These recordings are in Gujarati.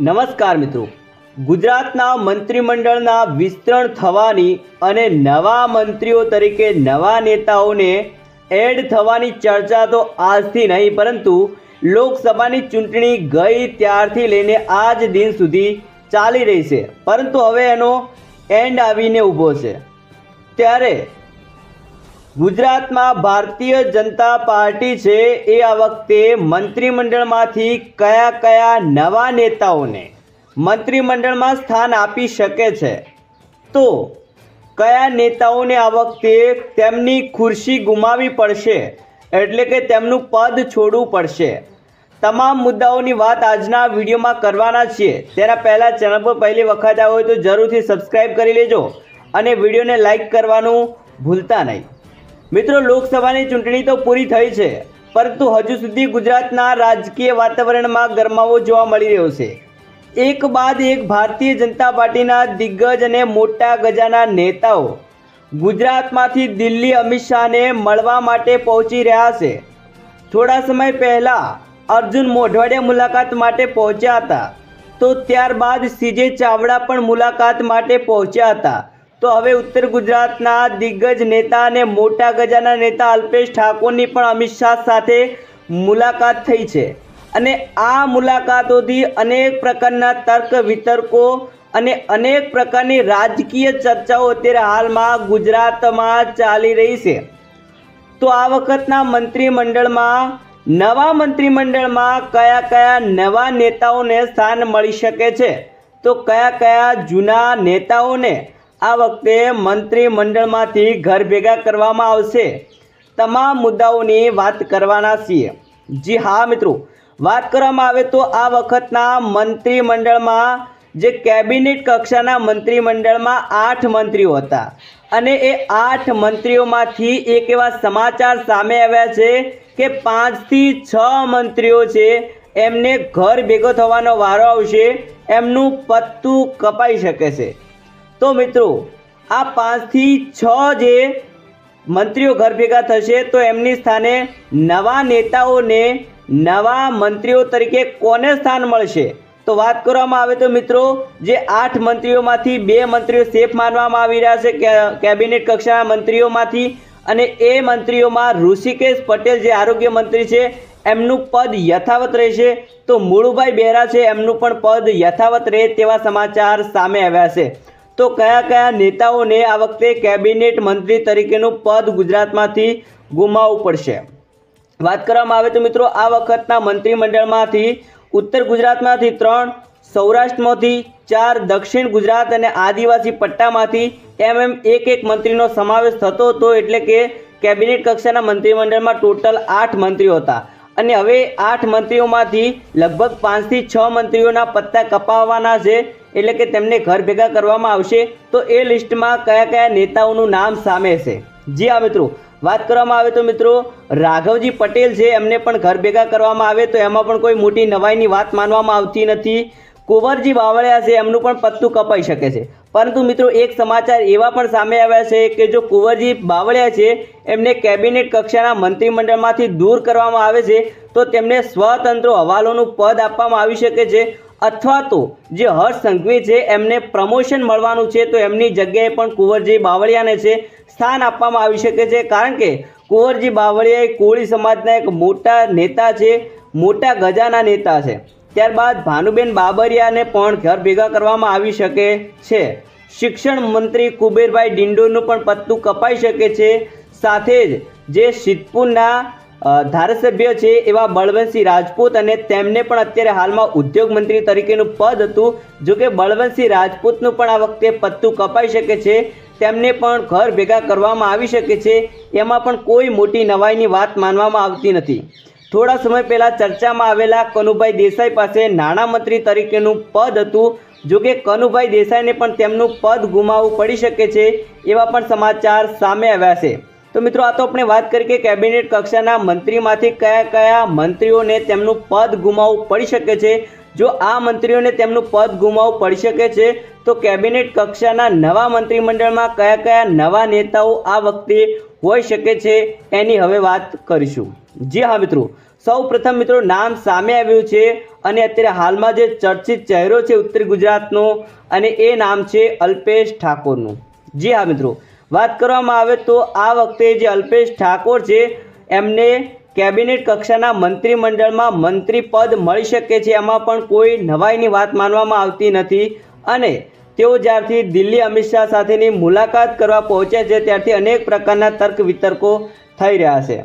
નમસ્કાર મિત્રો. ગુજરાતના મંત્રીમંડળના વિસ્તરણ થવાની અને નવા મંત્રીઓ તરીકે નવા નેતાઓને એડ થવાની ચર્ચા તો આજથી નહીં, પરંતુ લોકસભાની ચૂંટણી ગઈ ત્યારથી લઈને આજ દિન સુધી ચાલી રહી છે. પરંતુ હવે એનો એન્ડ આવીને ઊભો છે. ત્યારે ગુજરાતમાં ભારતીય જનતા પાર્ટી છે એ આ વખતે મંત્રીમંડળમાંથી કયા કયા નવા નેતાઓને મંત્રીમંડળમાં સ્થાન આપી શકે છે? તો કયા નેતાઓને આ વખતે તેમની ખુરશી ગુમાવી પડશે? એટલે કે તેમનું પદ છોડવું પડશે? તમામ મુદ્દાઓની વાત આજના વિડીયોમાં કરવાના છીએ. તેના પહેલાં ચેનલ પર પહેલી વખત આવ્યો હોય તો જરૂરથી સબસ્ક્રાઈબ કરી લેજો અને વિડીયોને લાઈક કરવાનું ભૂલતા નહીં. મિત્રો, લોકસભાની ચૂંટણી તો પૂરી થઈ છે, પરંતુ હજુ સુધી ગુજરાતના રાજકીય વાતાવરણમાં ગરમાવો જોવા મળી રહ્યો છે. એક બાદ એક ભારતીય જનતા પાર્ટીના દિગ્ગજ અને મોટા ગજાના નેતાઓ ગુજરાતમાંથી દિલ્હી અમિત શાહને મળવા માટે પહોંચી રહ્યા છે. થોડા સમય પહેલાં અર્જુન મોઢવાડિયા મુલાકાત માટે પહોંચ્યા હતા, તો ત્યારબાદ સીજે ચાવડા પણ મુલાકાત માટે પહોંચ્યા હતા. તો હવે ઉત્તર ગુજરાતના દિગ્ગજ નેતા અને મોટા ગજાના નેતા અલ્પેશ ઠાકોરની પણ અમિત શાહ સાથે મુલાકાત થઈ છે. અને આ મુલાકાતોથી અનેક પ્રકારના તર્ક, વિતર્કો અને અનેક પ્રકારની રાજકીય ચર્ચાઓ અત્યારે હાલમાં ગુજરાતમાં ચાલી રહી છે. તો આ વખતના મંત્રીમંડળમાં, નવા મંત્રીમંડળમાં કયા કયા નવા નેતાઓને સ્થાન મળી શકે છે? તો કયા કયા જૂના નેતાઓને આ વખતે મંત્રીમંડળમાંથી ઘર ભેગા કરવામાં આવશે. તમામ મુદ્દાઓની વાત કરવાના છીએ. જી હા, મિત્રો. વાત કરવામાં આવે તો આ વખતના મંત્રીમંડળમાં જે કેબિનેટ કક્ષાના મંત્રીમંડળમાં આઠ મંત્રીઓ હતા. અને એ આઠ મંત્રીઓમાંથી એક એવા સમાચાર સામે આવ્યા છે કે પાંચથી છ મંત્રીઓ છે, એમને ઘર ભેગો થવાનો વારો આવશે, એમનું પત્તું કપાઈ શકે છે. તો મિત્રો, આ પાંચથી છ જે મંત્રીઓ ઘર ભેગા થશે, તો એમની સ્થાને નવા નેતાઓને નવા મંત્રીઓ તરીકે કોને સ્થાન મળશે? તો વાત કરવામાં આવે તો મિત્રો, જે આઠ મંત્રીઓમાંથી બે મંત્રીઓ સેફ માનવામાં આવી રહ્યા છે કેબિનેટ કક્ષાના મંત્રીઓમાંથી અને એ મંત્રીઓમાં ઋષિકેશ પટેલ જે આરોગ્ય મંત્રી છે, એમનું પદ યથાવત રહેશે. તો મુળુભાઈ બેરા છે, એમનું પણ પદ યથાવત રહે તેવા સમાચાર સામે આવ્યા છે. તો કયા કયા નેતાઓને આ વખતે કેબિનેટ મંત્રી તરીકેનું પદ ગુજરાતમાંથી ગુમાવવું પડશે? વાત કરવામાં આવે તો મિત્રો, આ વખતના મંત્રીમંડળમાંથી ઉત્તર ગુજરાતમાંથી ત્રણ, સૌરાષ્ટ્રમાંથી ચાર, દક્ષિણ ગુજરાત અને આદિવાસી પટ્ટામાંથી એમ એમ એક એક મંત્રીનો સમાવેશ થતો હતો એટલે કે કેબિનેટ કક્ષાના મંત્રીમંડળમાં ટોટલ આઠ મંત્રીઓ હતા. અને હવે આઠ મંત્રીઓમાંથી લગભગ પાંચથી છ મંત્રીઓના પત્તા કપાવવાના છે. એટલે કે તેમને ઘર ભેગા કરવામાં આવશે. તો એ લિસ્ટમાં કયા કયા નેતાઓનું નામ સામે છે? જી હા, મિત્રો. વાત કરવામાં આવે તો મિત્રો, રાઘવજી પટેલ છે. એમને પણ ઘર ભેગા કરવામાં આવે તો એમાં પણ કોઈ મોટી નવાઈની વાત માનવામાં આવતી નથી. કુંવરજી બાવળિયા છે. એમનું પણ પત્તું કપાઈ શકે છે. પરંતુ મિત્રો એક સમાચાર એવા પણ સામે આવ્યા છે કે જો કુંવરજી બાવળિયા છે, એમને કેબિનેટ કક્ષાના મંત્રીમંડળમાંથી દૂર કરવામાં આવે છે, તો તેમને સ્વતંત્ર હવાલોનું પદ આપવામાં આવી શકે છે અથવા તો જે હર્ષ સંઘવી છે, એમને પ્રમોશન મળવાનું છે, તો એમની જગ્યાએ પણ કુંવરજી બાવળિયાને છે, સ્થાન આપવામાં આવી શકે છે. કારણ કે કુંવરજી બાવળિયા એ કોળી સમાજના એક મોટા નેતા છે, મોટા ગજાના નેતા છે. ત્યારબાદ ભાનુબેન બાબરિયાને પણ ઘર ભેગા કરવામાં આવી શકે છે. શિક્ષણ મંત્રી કુબેરભાઈ ડિંડોનું પણ પત્તું કપાઈ શકે છે. સાથે જ જે સિદ્ધપુરના ધારાસભ્ય છે એવા બળવંતસિંહ રાજપૂત અને તેમને પણ અત્યારે હાલમાં ઉદ્યોગ મંત્રી તરીકેનું પદ હતું. જો કે બળવંતસિંહ રાજપૂતનું પણ આ વખતે પત્તું કપાઈ શકે છે. તેમને પણ ઘર ભેગા કરવામાં આવી શકે છે. એમાં પણ કોઈ મોટી નવાઈની વાત માનવામાં આવતી નથી. થોડા સમય પહેલાં ચર્ચામાં આવેલા કનુભાઈ દેસાઈ પાસે નાણામંત્રી તરીકેનું પદ હતું. જો કે કનુભાઈ દેસાઈને પણ તેમનું પદ ગુમાવવું પડી શકે છે એવા પણ સમાચાર સામે આવ્યા છે. તો મિત્રો, આ તો આપણે વાત કરી કે કેબિનેટ કક્ષાના મંત્રીમાંથી કયા કયા મંત્રીઓને તેમનું પદ ગુમાવવું પડી શકે છે. જો આ મંત્રીઓને તેમનું પદ ગુમાવવું પડી શકે છે, તો કેબિનેટ કક્ષાના નવા મંત્રીમંડળમાં કયા કયા નવા નેતાઓ આ વખતે હોઈ શકે છે એની હવે વાત કરીશું. જી હા, મિત્રો. સૌ પ્રથમ મિત્રો, નામ સામે આવ્યું છે અને અત્યારે હાલમાં જે ચર્ચિત ચહેરો છે ઉત્તર ગુજરાતનો અને એ નામ છે અલ્પેશ ઠાકોરનું. જી હા, મિત્રો. વાત કરવામાં આવે તો આ વખતે જે અલ્પેશ ઠાકોર છે, એમને કેબિનેટ કક્ષાના મંત્રીમંડળમાં મંત્રી પદ મળી શકે છે એમાં પણ કોઈ નવાઈની વાત માનવામાં આવતી નથી અને તેઓ જ્યારથી દિલ્હી અમિત શાહ સાથેની મુલાકાત કરવા પહોંચ્યા છે, ત્યારથી અનેક પ્રકારના તર્ક વિતર્કો થઈ રહ્યા છે.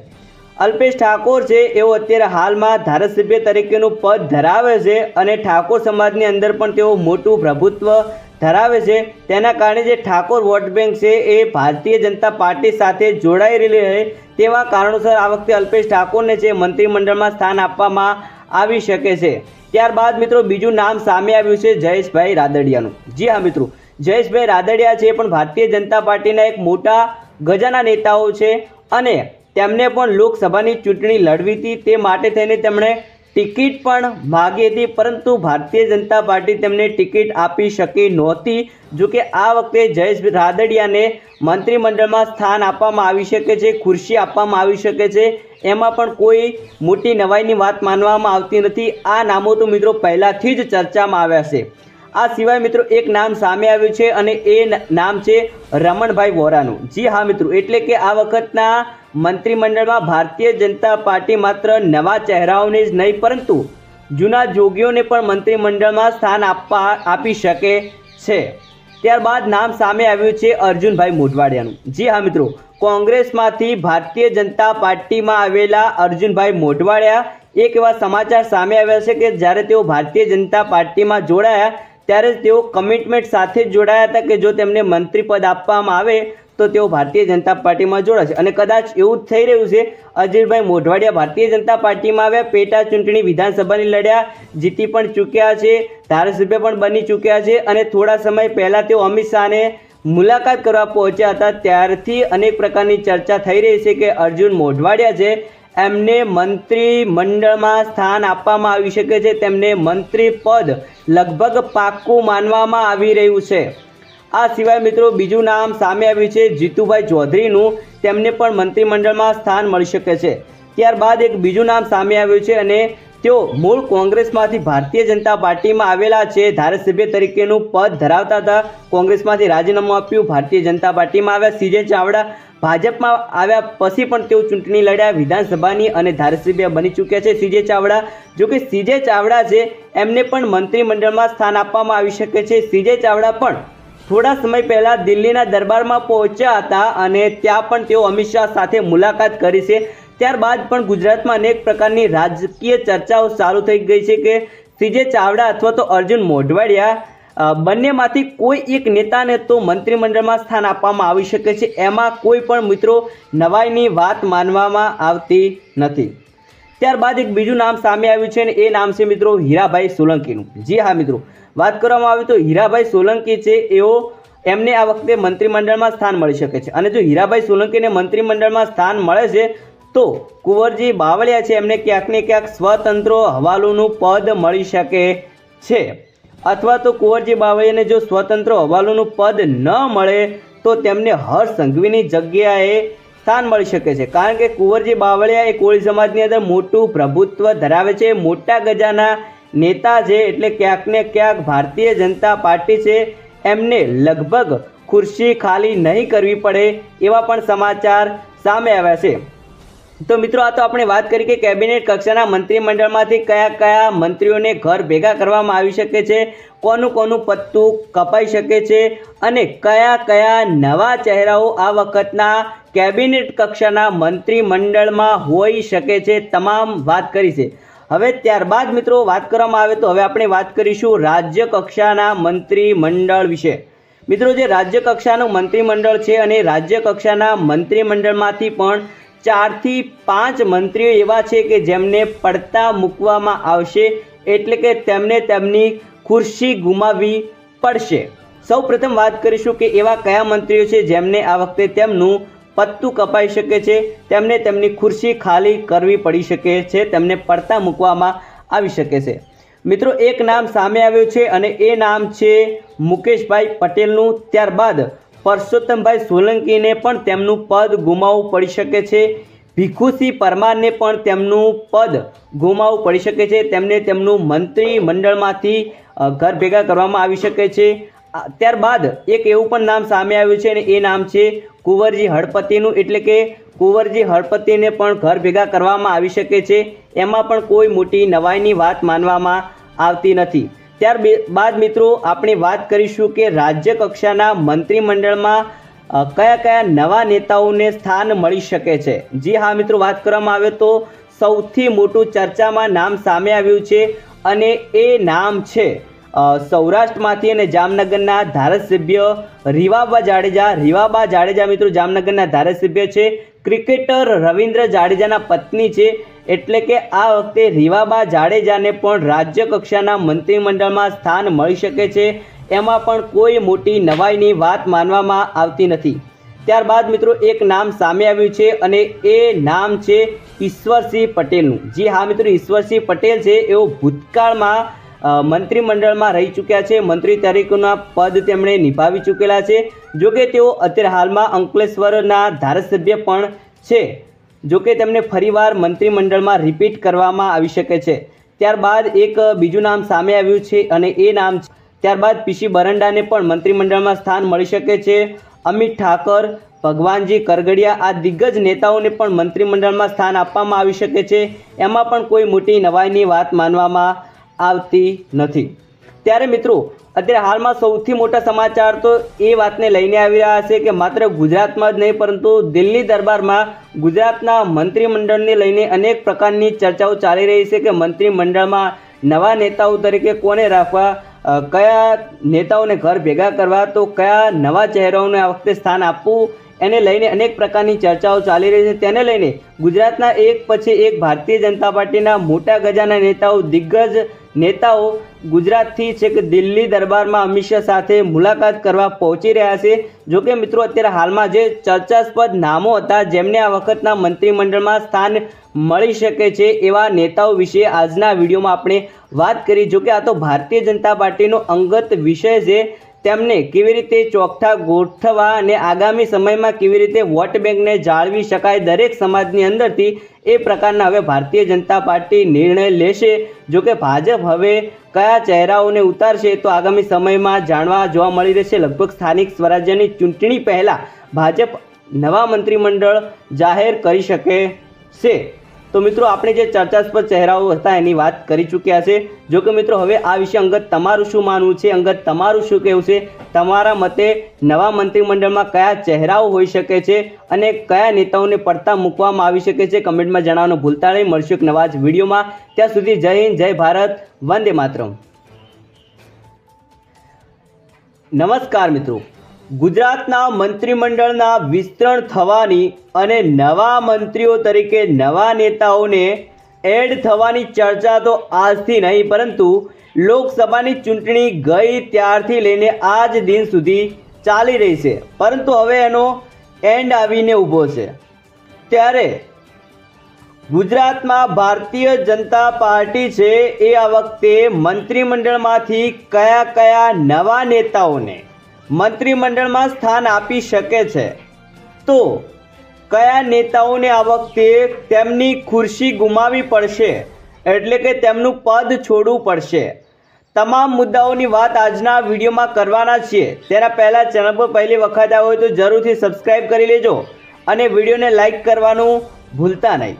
અલ્પેશ ઠાકોર છે એઓ અત્યારે હાલમાં ધારાસભ્ય તરીકેનું પદ ધરાવે છે અને ઠાકોર સમાજની અંદર પણ તેઓ મોટું પ્રભુત્વ ધરાવે છે. તેના કારણે જે ઠાકોર વોટ બેંક છે, એ ભારતીય જનતા પાર્ટી સાથે જોડાઈ રહેલી રહે તેવા કારણોસર આ વખતે અલ્પેશ ઠાકોરને છે મંત્રીમંડળમાં સ્થાન આપવામાં આવી શકે છે. ત્યારબાદ મિત્રો બીજું નામ સામે આવ્યું છે, જયેશભાઈ રાદડિયાનું. જી હા મિત્રો, જયેશભાઈ રાદડિયા છે પણ ભારતીય જનતા પાર્ટીના એક મોટા ગજાના નેતાઓ છે અને તેમને પણ લોકસભાની ચૂંટણી લડવી હતી. તે માટે થઈને તેમણે ટિકિટ પણ માગી હતી, પરંતુ ભારતીય જનતા પાર્ટી તેમને ટિકિટ આપી શકી નહોતી. જો કે આ વખતે જયેશ રાદડિયાને મંત્રીમંડળમાં સ્થાન આપવામાં આવી શકે છે, ખુરશી આપવામાં આવી શકે છે. એમાં પણ કોઈ મોટી નવાઈની વાત માનવામાં આવતી નથી. આ નામો તો મિત્રો પહેલાંથી જ ચર્ચામાં આવ્યા છે. આ સિવાય મિત્રો એક નામ સામે આવ્યું છે અને એ નામ છે રમણભાઈ વોરાનું. જી હા મિત્રો, એટલે કે આ વખતના મંત્રીમંડળમાં ભારતીય જનતા પાર્ટી માત્ર નવા ચહેરાઓને જ નહીં, પરંતુ જૂના જોગીઓને પણ મંત્રીમંડળમાં સ્થાન આપવા, આપી શકે છે. ત્યારબાદ નામ સામે આવ્યું છે અર્જુનભાઈ મોઢવાડિયાનું. જી હા મિત્રો, કોંગ્રેસમાંથી ભારતીય જનતા પાર્ટીમાં આવેલા અર્જુનભાઈ મોઢવાડિયા એક એવા સમાચાર સામે આવ્યા છે કે જ્યારે તેઓ ભારતીય જનતા પાર્ટીમાં જોડાયા, ત્યારે તેઓ કમિટમેન્ટ સાથે જ જોડાયા હતા કે જો તેમને મંત્રી પદ આપવામાં આવે તો તેઓ ભારતીય જનતા પાર્ટીમાં જોડાશે અને કદાચ એવું જ થઈ રહ્યું છે, અજીતભાઈ મોઢવાડિયા ભારતીય જનતા પાર્ટીમાં આવ્યા, પેટા ચૂંટણી વિધાનસભાની લડ્યા, જીતી પણ ચૂક્યા છે, ધારાસભ્ય પણ બની ચૂક્યા છે અને થોડા સમય પહેલાં તેઓ અમિત શાહને મુલાકાત કરવા પહોંચ્યા હતા. ત્યારથી અનેક પ્રકારની ચર્ચા થઈ રહી છે કે અર્જુન મોઢવાડિયા છે, એમને મંત્રી મંડળમાં સ્થાન આપવામાં આવી શકે છે, તેમને મંત્રી પદ લગભગ પાક્કું માનવામાં આવી રહ્યું છે. આ સિવાય મિત્રો બીજું નામ સામે આવ્યું છે જીતુભાઈ ચૌધરીનું. તેમને પણ મંત્રીમંડળમાં સ્થાન મળી શકે છે. ત્યારબાદ એક બીજું નામ સામે આવ્યું છે અને તેઓ મૂળ કોંગ્રેસમાંથી ભારતીય જનતા પાર્ટીમાં આવેલા છે. ધારાસભ્ય તરીકેનું પદ ધરાવતા હતા. કોંગ્રેસમાંથી રાજીનામું આપ્યું. ભારતીય જનતા પાર્ટીમાં આવ્યા સીજે ચાવડા. ભાજપમાં આવ્યા પછી પણ તેઓ ચૂંટણી લડ્યા. વિધાનસભાની અને ધારાસભ્ય બની ચૂક્યા છે સીજે ચાવડા. જો કે સીજે ચાવડા છે, એમને પણ મંત્રીમંડળમાં સ્થાન આપવામાં આવી શકે છે. સીજે ચાવડા પણ થોડા સમય પહેલા દિલ્હીના દરબારમાં પહોંચ્યા હતા અને ત્યાં પણ તેઓ અમિત શાહ સાથે મુલાકાત કરી છે. ત્યારબાદ પણ ગુજરાતમાં અનેક પ્રકારની રાજકીય ચર્ચાઓ ચાલુ થઈ ગઈ છે કે સીજે ચાવડા અથવા તો અર્જુન મોઢવાડિયા બંનેમાંથી કોઈ એક નેતાને તો મંત્રીમંડળમાં સ્થાન આપવામાં આવી શકે છે. એમાં કોઈ પણ મિત્રો નવાઈની વાત માનવામાં આવતી નથી. ત્યારબાદ એક બીજું નામ સામે આવ્યું છે એ નામ છે મિત્રો હીરાભાઈ સોલંકીનું. જી હા મિત્રો, વાત કરવામાં આવે તો હીરાભાઈ સોલંકી છે, એઓ એમને આ વખતે મંત્રીમંડળમાં સ્થાન મળી શકે છે. અને જો હીરાભાઈ સોલંકીને મંત્રીમંડળમાં સ્થાન મળે છે, તો કુંવરજી બાવળિયા છે, એમને ક્યાંક ને ક્યાંક સ્વતંત્ર હવાલોનું પદ મળી શકે છે. અથવા તો કુંવરજી બાવળિયાને જો સ્વતંત્ર હવાલોનું પદ ન મળે, તો તેમને હર્ષ સંઘવીની જગ્યાએ સ્થાન મળી શકે છે. કારણ કે કુંવરજી બાવળિયા એ કોળી સમાજની અંદર મોટું પ્રભુત્વ ધરાવે છે. મોટા ગજાના નેતા છે એટલે ક્યાંક ને ક્યાંક ભારતીય જનતા પાર્ટી છે. એમને લગભગ ખુરશી ખાલી નહીં કરવી પડે એવા પણ સમાચાર સામે આવ્યા છે. તો મિત્રો, આ તો આપણે વાત કરી કે કેબિનેટ કક્ષાના મંત્રીમંડળમાંથી કયા કયા મંત્રીઓને ઘર ભેગા કરવામાં આવી શકે છે, કોનું કોનું પત્તું કપાઈ શકે છે અને કયા કયા નવા ચહેરાઓ આ વખતના કેબિનેટ કક્ષાના મંત્રીમંડળમાં હોઈ શકે છે, તમામ વાત કરી છે. હવે ત્યારબાદ મિત્રો, વાત કરવામાં આવે તો હવે આપણે વાત કરીશું રાજ્ય કક્ષાના મંત્રીમંડળ વિશે. મિત્રો, જે રાજ્ય કક્ષાનું મંત્રીમંડળ છે અને રાજ્ય કક્ષાના મંત્રીમંડળમાંથી પણ ચારથી પાંચ મંત્રીઓ એવા છે કે જેમને પડતા મૂકવામાં આવશે એટલે કે તેમને તેમની ખુરશી ગુમાવવી પડશે. સૌ પ્રથમ વાત કરીશું કે એવા કયા મંત્રીઓ છે જેમને આ વખતે તેમનું પત્તું કપાઈ શકે છે, તેમને તેમની ખુરશી ખાલી કરવી પડી શકે છે, તેમને પડતા મૂકવામાં આવી શકે છે. મિત્રો, એક નામ સામે આવ્યું છે અને એ નામ છે મુકેશભાઈ પટેલનું. ત્યારબાદ પરસોત્તમભાઈ સોલંકીને પણ તેમનું પદ ગુમાવવું પડી શકે છે. ભીખુસિંહ પરમારને પણ તેમનું પદ ગુમાવવું પડી શકે છે. તેમને તેમનું મંત્રી મંડળમાંથી ઘર ભેગા કરવામાં આવી શકે છે. ત્યારબાદ એક એવું પણ નામ સામે આવ્યું છે અને એ નામ છે કુંવરજી હળપતિનું. એટલે કે કુંવરજી હળપતિને પણ ઘર ભેગા કરવામાં આવી શકે છે. એમાં પણ કોઈ મોટી નવાઈની વાત માનવામાં આવતી નથી. ત્યાર બે- બાદ મિત્રો, આપણે વાત કરીશું કે રાજ્ય કક્ષાના મંત્રીમંડળમાં કયા કયા નવા નેતાઓને સ્થાન મળી શકે છે? જી હા મિત્રો, વાત કરવામાં આવે તો સૌથી મોટું ચર્ચામાં નામ સામે આવ્યું છે અને એ નામ છે સૌરાષ્ટ્રમાંથી અને જામનગરના ધારાસભ્ય રીવાબા જાડેજા. રીવાબા જાડેજા મિત્રો, જામનગરના ધારાસભ્ય છે. ક્રિકેટર રવિન્દ્ર જાડેજાના પત્ની છે એટલે કે આ વખતે રીવાબા જાડેજાને પણ રાજ્ય કક્ષાના મંત્રીમંડળમાં સ્થાન મળી શકે છે. એમાં પણ કોઈ મોટી નવાઈની વાત માનવામાં આવતી નથી. ત્યારબાદ મિત્રો એક નામ સામે આવ્યું છે અને એ નામ છે ઈશ્વરસિંહ પટેલનું. જી હા મિત્રો, ઈશ્વરસિંહ પટેલ છે. એઓ ભૂતકાળમાં મંત્રીમંડળમાં રહી ચૂક્યા છે. મંત્રી તરીકેના પદ તેમણે નિભાવી ચૂકેલા છે. જોકે તેઓ અત્યારે હાલમાં અંકલેશ્વરના ધારાસભ્ય પણ છે. જોકે તેમને ફરીવાર મંત્રીમંડળમાં રિપીટ કરવામાં આવી શકે છે. ત્યારબાદ એક બીજું નામ સામે આવ્યું છે અને એ નામ ત્યારબાદ પીસી બરંડાને પણ મંત્રીમંડળમાં સ્થાન મળી શકે છે. અમિત ઠાકર, ભગવાનજી કરગડિયા આ દિગ્ગજ નેતાઓને પણ મંત્રીમંડળમાં સ્થાન આપવામાં આવી શકે છે. એમાં પણ કોઈ મોટી નવાઈની વાત માનવામાં આવતી નથી. ત્યારે મિત્રો, અત્યારે હાલમાં સૌથી મોટા સમાચાર તો એ વાતને લઈને આવી રહ્યા છે કે માત્ર ગુજરાતમાં જ નહીં, પરંતુ દિલ્હી દરબારમાં ગુજરાતના મંત્રીમંડળને લઈને અનેક પ્રકારની ચર્ચાઓ ચાલી રહી છે કે મંત્રીમંડળમાં નવા નેતાઓ તરીકે કોને રાખવા કયા નેતાઓને ઘર ભેગા કરવા, તો કયા નવા ચહેરાઓને આ વખતે સ્થાન આપવું, એને લઈને અનેક પ્રકારની ચર્ચાઓ ચાલી રહી છે. તેને લઈને ગુજરાતના એક પછી એક ભારતીય જનતા પાર્ટીના મોટા ગજાના નેતાઓ દિગ્ગજ નેતાઓ ગુજરાતથી છેક દિલ્હી દરબારમાં અમિત શાહ સાથે મુલાકાત કરવા પહોંચી રહ્યા છે. જોકે મિત્રો, અત્યારે હાલમાં જે ચર્ચાસ્પદ નામો હતા, જેમને આ વખતના મંત્રીમંડળમાં સ્થાન મળી શકે છે એવા નેતાઓ વિશે આજના વિડીયોમાં આપણે વાત કરી. જોકે આ તો ભારતીય જનતા પાર્ટીનો અંગત વિષય છે. તેમને કેવી રીતે ચોકઠા ગોઠવવા અને આગામી સમયમાં કેવી રીતે વોટ બેંકને જાળવી શકાય દરેક સમાજની અંદરથી એ પ્રકારના હવે ભારતીય જનતા પાર્ટી નિર્ણય લેશે. જો કે ભાજપ હવે કયા ચહેરાઓને ઉતારશે તો આગામી સમયમાં જાણવા જોવા મળી રહેશે. લગભગ સ્થાનિક સ્વરાજ્યની ચૂંટણી પહેલાં ભાજપ નવા મંત્રીમંડળ જાહેર કરી શકે છે. તો મિત્રો, આપણે જે ચર્ચાસ્પદ ચહેરાઓ હતા એની વાત કરી ચૂક્યા છે. જો કે મિત્રો, હવે આ વિશે અંગત તમારું શું માનવું છે? અંગત તમારું શું કહેવું છે? તમારા મતે નવા મંત્રીમંડળમાં કયા ચહેરાઓ હોઈ શકે છે અને કયા નેતાઓને પડતા મૂકવામાં આવી શકે છે? કમેન્ટમાં જણાવવાનું ભૂલતા નહીં મળશું એક નવા જ વિડીયોમાં. ત્યાં સુધી જય હિન્દ, જય ભારત. વંદે માતરમ. નમસ્કાર મિત્રો. ગુજરાતના મંત્રીમંડળના વિસ્તરણ થવાની અને નવા મંત્રીઓ તરીકે નવા નેતાઓને એડ થવાની ચર્ચા તો આજથી નહીં, પરંતુ લોકસભાની ચૂંટણી ગઈ ત્યારથી લઈને આજ દિન સુધી ચાલી રહી છે. પરંતુ હવે એનો એન્ડ આવીને ઊભો છે. ત્યારે ગુજરાતમાં ભારતીય જનતા પાર્ટી છે એ આ વખતે મંત્રીમંડળમાંથી કયા કયા નવા નેતાઓને મંત્રીમંડળમાં સ્થાન આપી શકે છે. તો કયા નેતાઓને આ વખતે તેમની ખુરશી ગુમાવી પડશે? એટલે કે તેમનું પદ છોડવું પડશે? તમામ મુદ્દાઓની વાત આજના વિડીયોમાં કરવાના છીએ. તેના પહેલાં ચેનલ પર પહેલી વખત આવ્યો હોય તો જરૂરથી સબસ્ક્રાઈબ કરી લેજો અને વિડીયોને લાઈક કરવાનું ભૂલતા નહીં.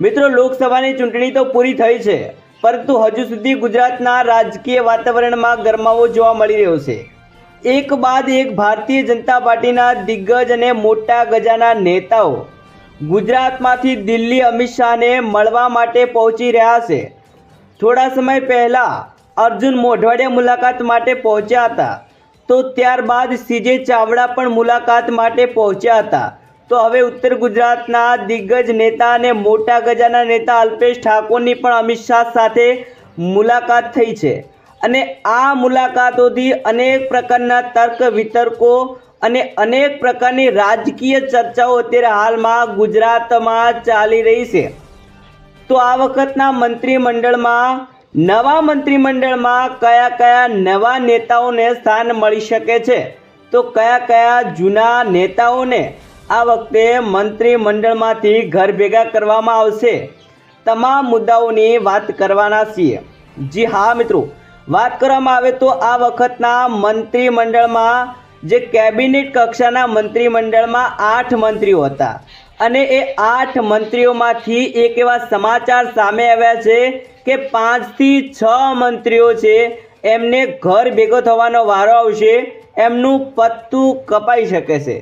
મિત્રો, લોકસભાની ચૂંટણી તો પૂરી થઈ છે, પરંતુ હજુ સુધી ગુજરાતના રાજકીય વાતાવરણમાં ગરમાવો જોવા મળી રહ્યો છે. એક બાદ એક ભારતીય જનતા પાર્ટીના દિગ્ગજ અને મોટા ગજાના નેતાઓ ગુજરાતમાંથી દિલ્હી અમિત શાહને મળવા માટે પહોંચી રહ્યા છે. થોડા સમય પહેલાં અર્જુન મોઢવાડિયા મુલાકાત માટે પહોંચ્યા હતા. તો ત્યારબાદ સીજે ચાવડા પણ મુલાકાત માટે પહોંચ્યા હતા. તો હવે ઉત્તર ગુજરાતના દિગ્ગજ નેતા અને મોટા ગજાના નેતા અલ્પેશ ઠાકોરની પણ અમિત શાહ સાથે મુલાકાત થઈ છે. અને આ મુલાકાતોથી અનેક પ્રકારના તર્ક, વિતર્કો અને અનેક પ્રકારની રાજકીય ચર્ચાઓ અત્યારે હાલમાં ગુજરાતમાં ચાલી રહી છે. તો આ વખતના મંત્રીમંડળમાં, નવા મંત્રીમંડળમાં કયા કયા નવા નેતાઓને સ્થાન મળી શકે છે? તો કયા કયા જૂના નેતાઓને આ વખતે મંત્રીમંડળમાંથી ઘર ભેગા કરવામાં આવશે? તમામ મુદ્દાઓની વાત કરવાના છીએ. જી હા મિત્રો વાત કરવામાં આવે તો આ વખતના મંત્રીમંડળમાં જે કેબિનેટ કક્ષાના મંત્રીમંડળમાં આઠ મંત્રીઓ હતા. અને એ આઠ મંત્રીઓમાંથી એક એવા સમાચાર સામે આવ્યા છે કે પાંચથી છ મંત્રીઓ છે, એમને ઘર ભેગો થવાનો વારો આવશે, એમનું પત્તું કપાઈ શકે છે.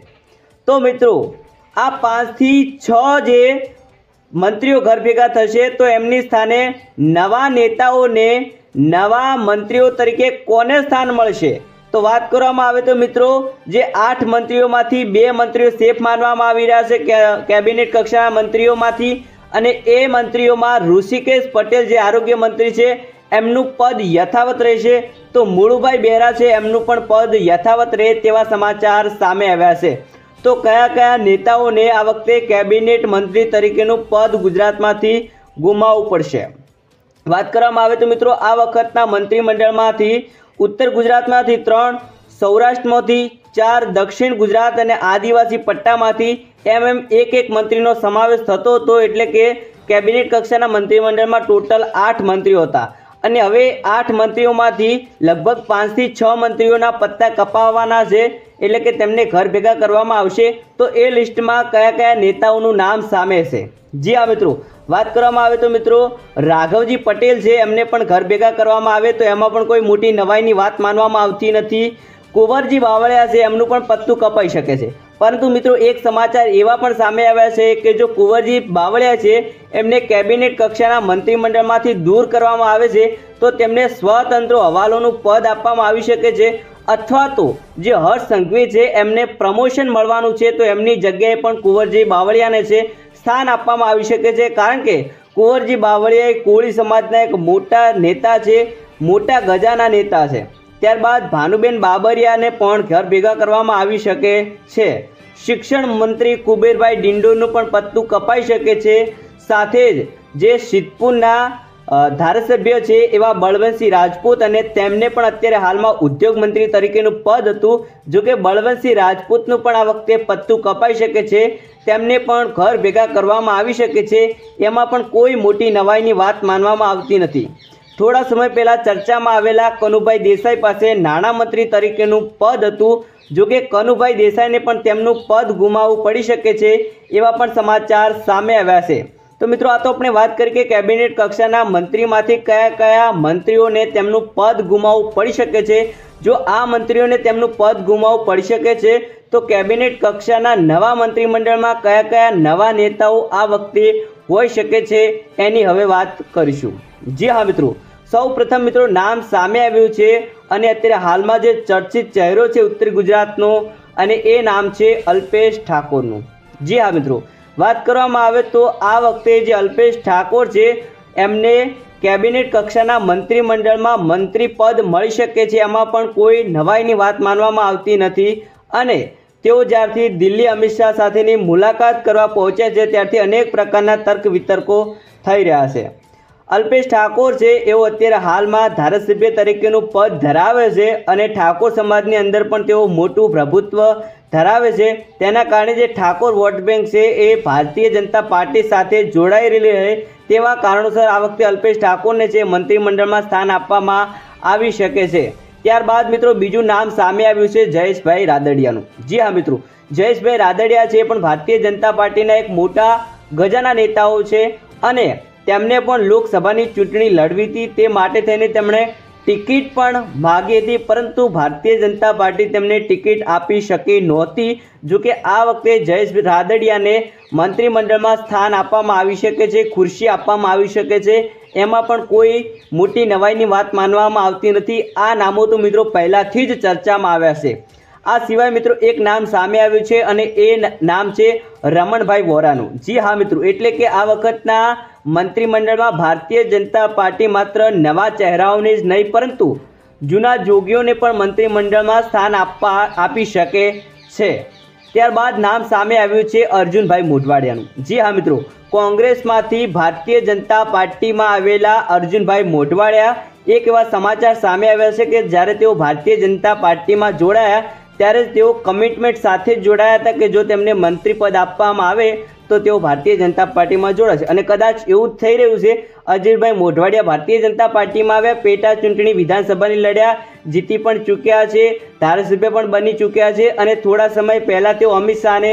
તો મિત્રો, આ પાંચથી છ જે મંત્રીઓ ઘર ભેગા થશે, તો એમની સ્થાને નવા નેતાઓને નવા મંત્રીઓ તરીકે કોને સ્થાન મળશે? તો વાત કરવામાં આવે તો મિત્રો, જે આઠ મંત્રીઓમાંથી બે મંત્રીઓ સેફ માનવામાં આવી રહ્યા છે કેબિનેટ કક્ષાના મંત્રીઓમાંથી અને એ મંત્રીઓમાં ઋષિકેશ પટેલ જે આરોગ્ય મંત્રી છે, એમનું પદ યથાવત રહેશે. તો મુળુભાઈ બેરા છે, એમનું પણ પદ યથાવત રહે તેવા સમાચાર સામે આવ્યા છે. તો કયા કયા નેતાઓને આ વખતે કેબિનેટ મંત્રી તરીકેનું પદ ગુજરાતમાંથી ગુમાવવું પડશે? વાત કરવામાં આવે તો મિત્રો, આ વખતના મંત્રીમંડળમાંથી ઉત્તર ગુજરાતમાંથી ત્રણ, સૌરાષ્ટ્રમાંથી ચાર, દક્ષિણ ગુજરાત અને આદિવાસી પટ્ટામાંથી એમ એમ એક એક મંત્રીનો સમાવેશ થતો હતો એટલે કે કેબિનેટ કક્ષાના મંત્રીમંડળમાં ટોટલ આઠ મંત્રીઓ હતા. અને હવે આઠ મંત્રીઓમાંથી લગભગ પાંચથી છ મંત્રીઓના પત્તા કપાવવાના છે એટલે કે તેમને ઘર ભેગા કરવામાં આવશે. તો એ લિસ્ટમાં કયા કયા નેતાઓનું નામ સામે છે? જી હા મિત્રો વાત કરવામાં આવે તો મિત્રો, રાઘવજી પટેલ છે, એમને પણ ઘર ભેગા કરવામાં આવે તો એમાં પણ કોઈ મોટી નવાઈની વાત માનવામાં આવતી નથી. કુંવરજી બાવળિયા છે, એમનું પણ પત્તું કપાઈ શકે છે. પરંતુ મિત્રો, એક સમાચાર એવા પણ સામે આવ્યા છે કે જો કુંવરજી બાવળિયા છે, એમને કેબિનેટ કક્ષાના મંત્રીમંડળમાંથી દૂર કરવામાં આવે છે, તો તેમને સ્વતંત્ર હવાલોનું પદ આપવામાં આવી શકે છે. અથવા તો જે હર્ષ સંઘવી છે, એમને પ્રમોશન મળવાનું છે, તો એમની જગ્યાએ પણ કુંવરજી બાવળિયાને છે. સ્થાન આપવામાં આવી શકે છે. કારણ કે કુંવરજી બાવળિયા એ કોળી સમાજના એક મોટા નેતા છે, મોટા ગજાના નેતા છે. ત્યારબાદ ભાનુબેન બાબરિયાને પણ ઘર ભેગા કરવામાં આવી શકે છે. શિક્ષણ મંત્રી કુબેરભાઈ ડિંડોનું પણ પત્તું કપાઈ શકે છે. સાથે જ જે સિદ્ધપુરના ધારાસભ્ય છે એવા બળવંતસિંહ રાજપૂત અને તેમને પણ અત્યારે હાલમાં ઉદ્યોગ મંત્રી તરીકેનું પદ હતું. જો કે બળવંતસિંહ રાજપૂતનું પણ આ વખતે પત્તું કપાઈ શકે છે. તેમને પણ ઘર ભેગા કરવામાં આવી શકે છે. એમાં પણ કોઈ મોટી નવાઈની વાત માનવામાં આવતી નથી. થોડા સમય પહેલાં ચર્ચામાં આવેલા કનુભાઈ દેસાઈ પાસે નાણામંત્રી તરીકેનું પદ હતું. જો કે કનુભાઈ દેસાઈને પણ તેમનું પદ ગુમાવવું પડી શકે છે એવા પણ સમાચાર સામે આવ્યા છે. તો મિત્રો આ તો આપણે વાત કરી કે કેબિનેટ કક્ષાના મંત્રીમાંથી કયા કયા મંત્રીઓને તેમનું પદ ગુમાવવું પડી શકે છે. જો આ મંત્રીઓને તેમનું પદ ગુમાવવું પડી શકે છે, તો કેબિનેટ કક્ષાના નવા મંત્રીમંડળમાં કયા કયા નવા નેતાઓ આ વખતે હોઈ શકે છે એની હવે વાત કરીશું. જી હા મિત્રો સૌ પ્રથમ મિત્રો નામ સામે આવ્યું છે અને અત્યારે હાલમાં જે ચર્ચિત ચહેરો છે ઉત્તર ગુજરાતનો અને એ નામ છે અલ્પેશ ઠાકોરનું. જી હા મિત્રો વાત કરવામાં આવે તો આ વખતે જે અલ્પેશ ઠાકોર છે, એમને કેબિનેટ કક્ષાના મંત્રીમંડળમાં મંત્રી પદ મળી શકે છે, એમાં પણ કોઈ નવાઈની વાત માનવામાં આવતી નથી. અને તેઓ જ્યારથી દિલ્હી અમિત શાહ સાથેની મુલાકાત કરવા પહોંચ્યા છે, ત્યારથી અનેક પ્રકારના તર્ક વિતર્કો થઈ રહ્યા છે. અલ્પેશ ઠાકોર છે, એઓ અત્યારે હાલમાં ધારાસભ્ય તરીકેનું પદ ધરાવે છે અને ઠાકોર સમાજની અંદર પણ તેઓ મોટું પ્રભુત્વ ધરાવે છે. તેના કારણે જે ઠાકોર વોટ બેંક છે એ ભારતીય જનતા પાર્ટી સાથે જોડાઈ રહેલી રહે તેવા કારણોસર આ વખતે અલ્પેશ ઠાકોરને છે મંત્રીમંડળમાં સ્થાન આપવામાં આવી શકે છે. ત્યારબાદ મિત્રો બીજું નામ સામે આવ્યું છે જયેશભાઈ રાદડિયાનું. જી હા મિત્રો, જયેશભાઈ રાદડિયા છે પણ ભારતીય જનતા પાર્ટીના એક મોટા ગજાના નેતાઓ છે અને તેમને પણ લોકસભાની ચૂંટણી લડવી હતી. તે માટે થઈને તેમણે ટિકિટ પણ માગી હતી, પરંતુ ભારતીય જનતા પાર્ટી તેમને ટિકિટ આપી શકી નહોતી. જો કે આ વખતે જયેશ રાદડિયાને મંત્રીમંડળમાં સ્થાન આપવામાં આવી શકે છે, ખુરશી આપવામાં આવી શકે છે, એમાં પણ કોઈ મોટી નવાઈની વાત માનવામાં આવતી નથી. આ નામો તો મિત્રો પહેલાંથી જ ચર્ચામાં આવ્યા છે. આ સિવાય મિત્રો એક નામ સામે આવ્યું છે અને એ નામ છે રમણભાઈ વોરાનું. જી હા મિત્રો, એટલે કે આ વખતના મંત્રીમંડળમાં ભારતીય જનતા પાર્ટી માત્ર નવા ચહેરાઓને જ નહીં, પરંતુ જૂના જોગીઓને પણ મંત્રીમંડળમાં સ્થાન આપવા આપી શકે છે. ત્યારબાદ નામ સામે આવ્યું છે અર્જુનભાઈ મોઢવાડિયાનું. જી હા મિત્રો, કોંગ્રેસમાંથી ભારતીય જનતા પાર્ટીમાં આવેલા અર્જુનભાઈ મોઢવાડિયા એક એવા સમાચાર સામે આવ્યા છે કે જ્યારે તેઓ ભારતીય જનતા પાર્ટીમાં જોડાયા, ત્યારે તેઓ કમિટમેન્ટ સાથે જ જોડાયા હતા કે જો તેમને મંત્રી પદ આપવામાં આવે તો તેઓ ભારતીય જનતા પાર્ટીમાં જોડાશે. અને કદાચ એવું થઈ રહ્યું છે, અજીતભાઈ મોઢવાડિયા ભારતીય જનતા પાર્ટીમાં આવ્યા, પેટા ચૂંટણી વિધાનસભાની લડ્યા, જીતી પણ ચૂક્યા છે, ધારાસભ્ય પણ બની ચૂક્યા છે અને થોડા સમય પહેલાં તેઓ અમિત શાહને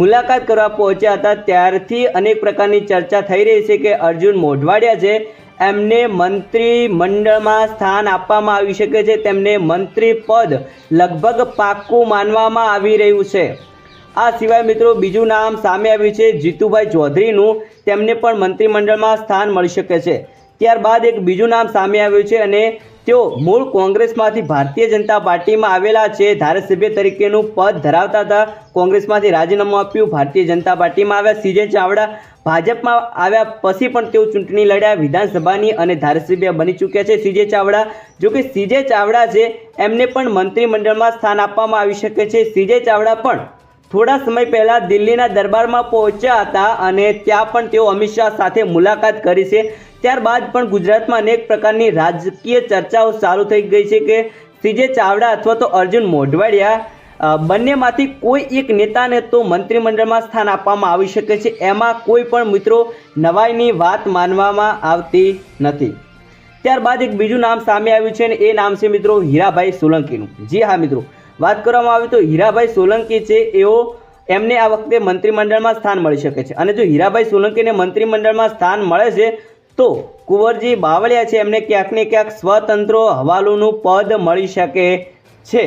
મુલાકાત કરવા પહોંચ્યા હતા. ત્યારથી અનેક પ્રકારની ચર્ચા થઈ રહી છે કે અર્જુન મોઢવાડિયા છે, એમને મંત્રી મંડળમાં સ્થાન આપવામાં આવી શકે છે, તેમને મંત્રી પદ લગભગ પાક્કું માનવામાં આવી રહ્યું છે. આ સિવાય મિત્રો બીજું નામ સામે આવ્યું છે જીતુભાઈ ચૌધરીનું. તેમને પણ મંત્રીમંડળમાં સ્થાન મળી શકે છે. ત્યારબાદ એક બીજું નામ સામે આવ્યું છે અને તેઓ મૂળ કોંગ્રેસમાંથી ભારતીય જનતા પાર્ટીમાં આવેલા છે. ધારાસભ્ય તરીકેનું પદ ધરાવતા હતા. કોંગ્રેસમાંથી રાજીનામું આપ્યું. ભારતીય જનતા પાર્ટીમાં આવ્યા સીજે ચાવડા. ભાજપમાં આવ્યા પછી પણ તેઓ ચૂંટણી લડ્યા. વિધાનસભાની અને ધારાસભ્ય બની ચૂક્યા છે સીજે ચાવડા. જો કે સીજે ચાવડા છે, એમને પણ મંત્રીમંડળમાં સ્થાન આપવામાં આવી શકે છે. સીજે ચાવડા પણ થોડા સમય પહેલાં દિલ્હીના દરબારમાં પહોંચ્યા હતા અને ત્યાં પણ તેઓ અમિત શાહ સાથે મુલાકાત કરી છે. ત્યારબાદ પણ ગુજરાતમાં અનેક પ્રકારની રાજકીય ચર્ચાઓ ચાલુ થઈ ગઈ છે કે સીજે ચાવડા અથવા તો અર્જુન મોઢવાડિયા બંનેમાંથી કોઈ એક નેતાને તો મંત્રીમંડળમાં સ્થાન આપવામાં આવી શકે છે. એમાં કોઈ પણ મિત્રો નવાઈની વાત માનવામાં આવતી નથી. ત્યારબાદ એક બીજું નામ સામે આવ્યું છે અને એ નામ છે મિત્રો હીરાભાઈ સોલંકીનું. જી હા મિત્રો વાત કરવામાં આવે તો હીરાભાઈ સોલંકી છે, એઓ એમને આ વખતે મંત્રીમંડળમાં સ્થાન મળી શકે છે. અને જો હીરાભાઈ સોલંકીને મંત્રીમંડળમાં સ્થાન મળે છે, તો કુંવરજી બાવળિયા છે, એમને ક્યાંક ને ક્યાંક સ્વતંત્ર હવાલોનું પદ મળી શકે છે.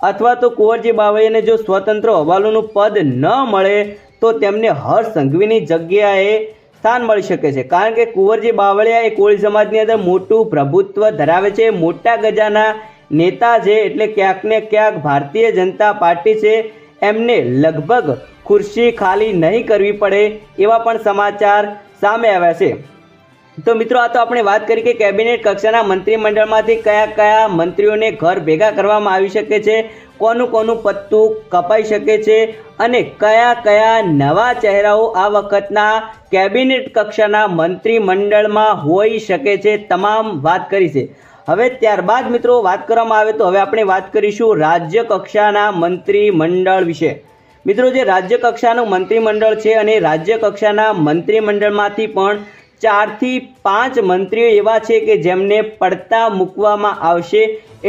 અથવા તો કુંવરજી બાવળિયાને જો સ્વતંત્ર હવાલોનું પદ ન મળે, તો તેમને હર્ષ સંઘવીની જગ્યાએ સ્થાન મળી શકે છે. કારણ કે કુંવરજી બાવળિયા એ કોળી સમાજની અંદર મોટું પ્રભુત્વ ધરાવે છે, મોટા ગજાના નેતા છે એટલે ક્યાંક ને ક્યાંક ભારતીય જનતા પાર્ટી છે, એમને લગભગ ખુરશી ખાલી નહીં કરવી પડે એવા પણ સમાચાર સામે આવ્યા છે. તો મિત્રો, આ તો આપણે વાત કરી કે કેબિનેટ કક્ષાના મંત્રીમંડળમાંથી કયા કયા મંત્રીઓને ઘર ભેગા કરવામાં આવી શકે છે, કોનું કોનું પત્તું કપાઈ શકે છે અને કયા કયા નવા ચહેરાઓ આ વખતના કેબિનેટ કક્ષાના મંત્રીમંડળમાં હોઈ શકે છે, તમામ વાત કરી છે. હવે ત્યારબાદ મિત્રો વાત કરવામાં આવે તો હવે આપણે વાત કરીશું રાજ્ય કક્ષાના મંત્રીમંડળ વિશે. મિત્રો જે રાજ્ય કક્ષાનું મંત્રીમંડળ છે અને રાજ્ય કક્ષાના મંત્રીમંડળમાંથી પણ ચારથી પાંચ મંત્રીઓ એવા છે કે જેમને પડતા મૂકવામાં આવશે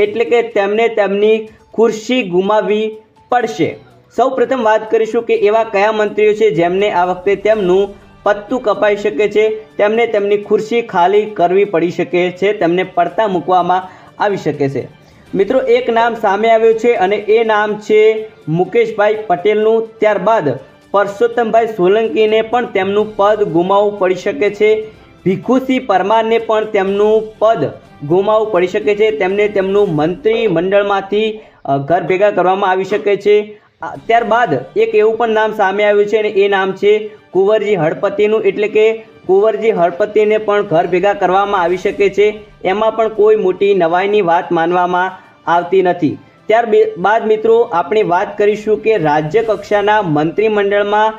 એટલે કે તેમને તેમની ખુરશી ગુમાવવી પડશે. સૌ પ્રથમ વાત કરીશું કે એવા કયા મંત્રીઓ છે જેમને આ વખતે તેમનું પત્તું કપાઈ શકે છે. તેમને તેમની ખુરશી ખાલી કરવી પડી શકે છે. તેમને પડતા મૂકવામાં આવી શકે છે. મિત્રો એક નામ સામે આવ્યું છે અને એ નામ છે મુકેશભાઈ પટેલનું. ત્યારબાદ પરસોત્તમભાઈ સોલંકીને પણ તેમનું પદ ગુમાવવું પડી શકે છે. ભીખુસિંહ પરમારને પણ તેમનું પદ ગુમાવવું પડી શકે છે. તેમને તેમનું મંત્રી મંડળમાંથી અ, ઘર ભેગા કરવામાં આવી શકે છે. ત્યારબાદ એક એવું પણ નામ સામે આવ્યું છે અને એ નામ છે કુંવરજી હળપતિનું, એટલે કે કુંવરજી હળપતિને પણ ઘર ભેગા કરવામાં આવી શકે છે. એમાં પણ કોઈ મોટી નવાઈની વાત માનવામાં આવતી નથી. ત્યાર બાદ મિત્રો આપણે વાત કરીશું કે રાજ્ય કક્ષાના મંત્રીમંડળમાં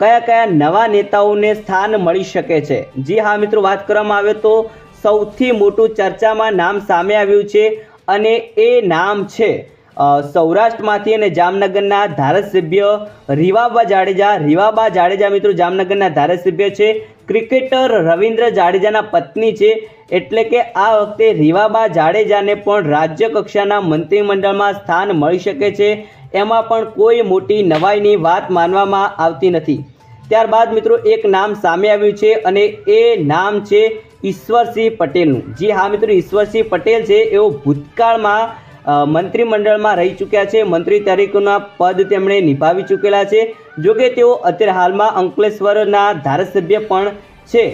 કયા કયા નવા નેતાઓને સ્થાન મળી શકે છે. જી હા મિત્રો, વાત કરવામાં આવે તો સૌથી મોટું ચર્ચામાં નામ સામે આવ્યું છે અને એ નામ છે સૌરાષ્ટ્રમાંથી અને જામનગરના ધારાસભ્ય રીવાબા જાડેજા રીવાબા જાડેજા મિત્રો જામનગરના ધારાસભ્ય છે, ક્રિકેટર રવિન્દ્ર જાડેજાના પત્ની છે, એટલે કે આ વખતે રીવાબા જાડેજાને પણ રાજ્ય કક્ષાના મંત્રીમંડળમાં સ્થાન મળી શકે છે, એમાં પણ કોઈ મોટી નવાઈની વાત માનવામાં આવતી નથી. ત્યારબાદ મિત્રો એક નામ સામે આવ્યું છે અને એ નામ છે ઈશ્વરસિંહ પટેલનું. જી હા મિત્રો, ઈશ્વરસિંહ પટેલ છે, એવો ભૂતકાળમાં મંત્રીમંડળમાં રહી ચૂક્યા છે. મંત્રી તરીકેના પદ તેમણે નિભાવી ચૂકેલા છે. જોકે તેઓ અત્યારે હાલમાં અંકલેશ્વરના ધારાસભ્ય પણ છે.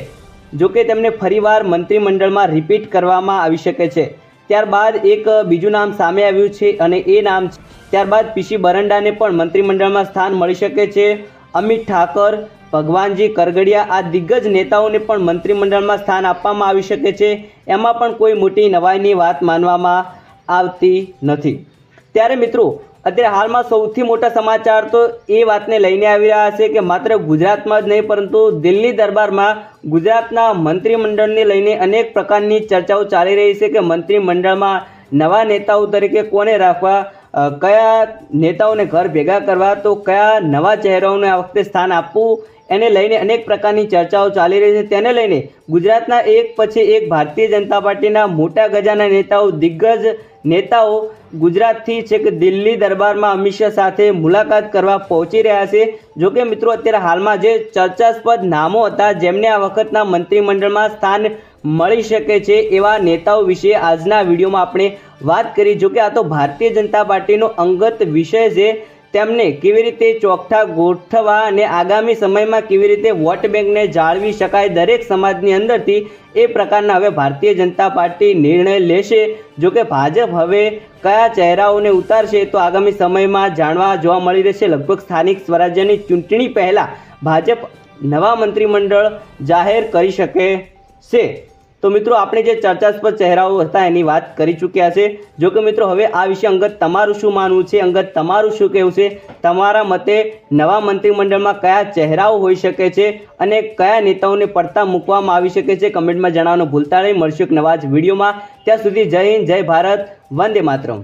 જોકે તેમને ફરીવાર મંત્રીમંડળમાં રિપીટ કરવામાં આવી શકે છે. ત્યારબાદ એક બીજું નામ સામે આવ્યું છે અને એ નામ ત્યારબાદ પીસી બરંડાને પણ મંત્રીમંડળમાં સ્થાન મળી શકે છે. અમિત ઠાકર, ભગવાનજી કરગડિયા આ દિગ્ગજ નેતાઓને પણ મંત્રીમંડળમાં સ્થાન આપવામાં આવી શકે છે. એમાં પણ કોઈ મોટી નવાઈની વાત માનવામાં આવતી નથી. ત્યારે મિત્રો, અત્યારે હાલમાં સૌથી મોટા સમાચાર તો એ વાતને લઈને આવી રહ્યા છે કે માત્ર ગુજરાતમાં જ નહીં, પરંતુ દિલ્હી દરબારમાં ગુજરાતના મંત્રીમંડળને લઈને અનેક પ્રકારની ચર્ચાઓ ચાલી રહી છે કે મંત્રીમંડળમાં નવા નેતાઓ તરીકે કોને રાખવા કયા નેતાઓને ઘર ભેગા કરવા, તો કયા નવા ચહેરાઓને આ વખતે સ્થાન આપવું એને લઈને અનેક પ્રકારની ચર્ચાઓ ચાલી રહી છે. તેને લઈને ગુજરાતના એક પછી એક ભારતીય જનતા પાર્ટીના મોટા ગજાના નેતાઓ, દિગ્ગજ નેતાઓ ગુજરાતથી છેક દિલ્હી દરબારમાં અમિત શાહ સાથે મુલાકાત કરવા પહોંચી રહ્યા છે. જો કે મિત્રો, અત્યારે હાલમાં જે ચર્ચાસ્પદ નામો હતા, જેમને આ વખતના મંત્રીમંડળમાં સ્થાન મળી શકે છે એવા નેતાઓ વિશે આજના વિડીયોમાં આપણે વાત કરી. જો કે આ તો ભારતીય જનતા પાર્ટીનો અંગત વિષય છે. તેમને કેવી રીતે ચોકઠા ગોઠવવા અને આગામી સમયમાં કેવી રીતે વોટ બેંકને જાળવી શકાય દરેક સમાજની અંદરથી એ પ્રકારના હવે ભારતીય જનતા પાર્ટી નિર્ણય લેશે. જો કે ભાજપ હવે કયા ચહેરાઓને ઉતારશે તો આગામી સમયમાં જાણવા જોવા મળી રહેશે. લગભગ સ્થાનિક સ્વરાજ્યની ચૂંટણી પહેલાં ભાજપ નવા મંત્રીમંડળ જાહેર કરી શકે છે. તો મિત્રો, આપણે જે ચર્ચાસ્પદ ચહેરાઓ હતા એની વાત કરી ચૂક્યા છે. જો કે મિત્રો, હવે આ વિશે અંગત તમારું શું માનવું છે? અંગત તમારું શું કહેવું છે? તમારા મતે નવા મંત્રીમંડળમાં કયા ચહેરાઓ હોઈ શકે છે અને કયા નેતાઓને પડતા મૂકવામાં આવી શકે છે? કમેન્ટમાં જણાવવાનું ભૂલતા નહીં. મળશું એક નવા જ વિડીયોમાં. ત્યાં સુધી જય હિન્દ, જય ભારત. વંદે માતરમ.